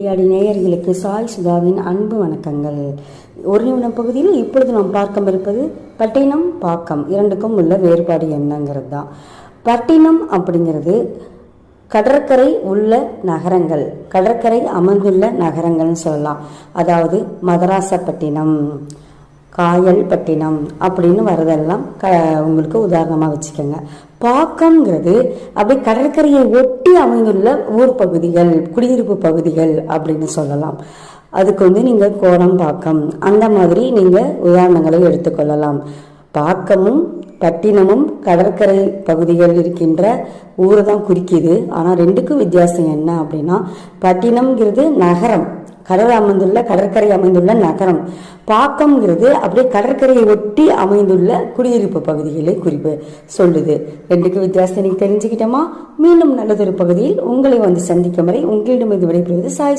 விளையாடி நேயர்களுக்கு சாய் சுதாவின் அன்பு வணக்கங்கள். ஒரு நிமிடம் பகுதியில் இப்பொழுது நாம் பார்க்க இருப்பது பட்டினம் பாக்கம். இரண்டுக்கும் உள்ள வேறுபாடு என்னங்கிறது தான் பட்டினம் அப்படிங்கிறது கடற்கரை உள்ள நகரங்கள். கடற்கரை அமர்ந்துள்ள நகரங்கள்னு சொல்லலாம். அதாவது மதராசப்பட்டினம். காயல் பட்டினம் அப்படின்னு வரதெல்லாம் க உங்களுக்கு உதாரணமாக வச்சுக்கோங்க. பாக்கம்ங்கிறது அப்படியே கடற்கரையை ஒட்டி அமைந்துள்ள ஊர் பகுதிகள் குடியிருப்பு பகுதிகள் அப்படின்னு சொல்லலாம். அதுக்கு வந்து நீங்கள் கோரம்பாக்கம் அந்த மாதிரி நீங்கள் உதாரணங்களை எடுத்துக்கொள்ளலாம். பாக்கமும் பட்டினமும் கடற்கரை பகுதிகள் இருக்கின்ற ஊரை தான் குறிக்கிது. ஆனால் ரெண்டுக்கும் வித்தியாசம் என்ன அப்படின்னா பட்டினம்ங்கிறது நகரம். கடல் அமைந்துள்ள கடற்கரை அமைந்துள்ள நகரம். பாக்கம்ங்கிறது அப்படியே கடற்கரையை ஒட்டி அமைந்துள்ள குடியிருப்பு பகுதிகளை குறிப்பு சொல்லுது. ரெண்டுக்கு வித்தியாசத்தை நீங்க தெரிஞ்சுக்கிட்டோமா? மீண்டும் நல்லதொரு பகுதியில் உங்களை வந்து சந்திக்கும் வரை உங்களிடம் இது விடைபெறுவது சாய்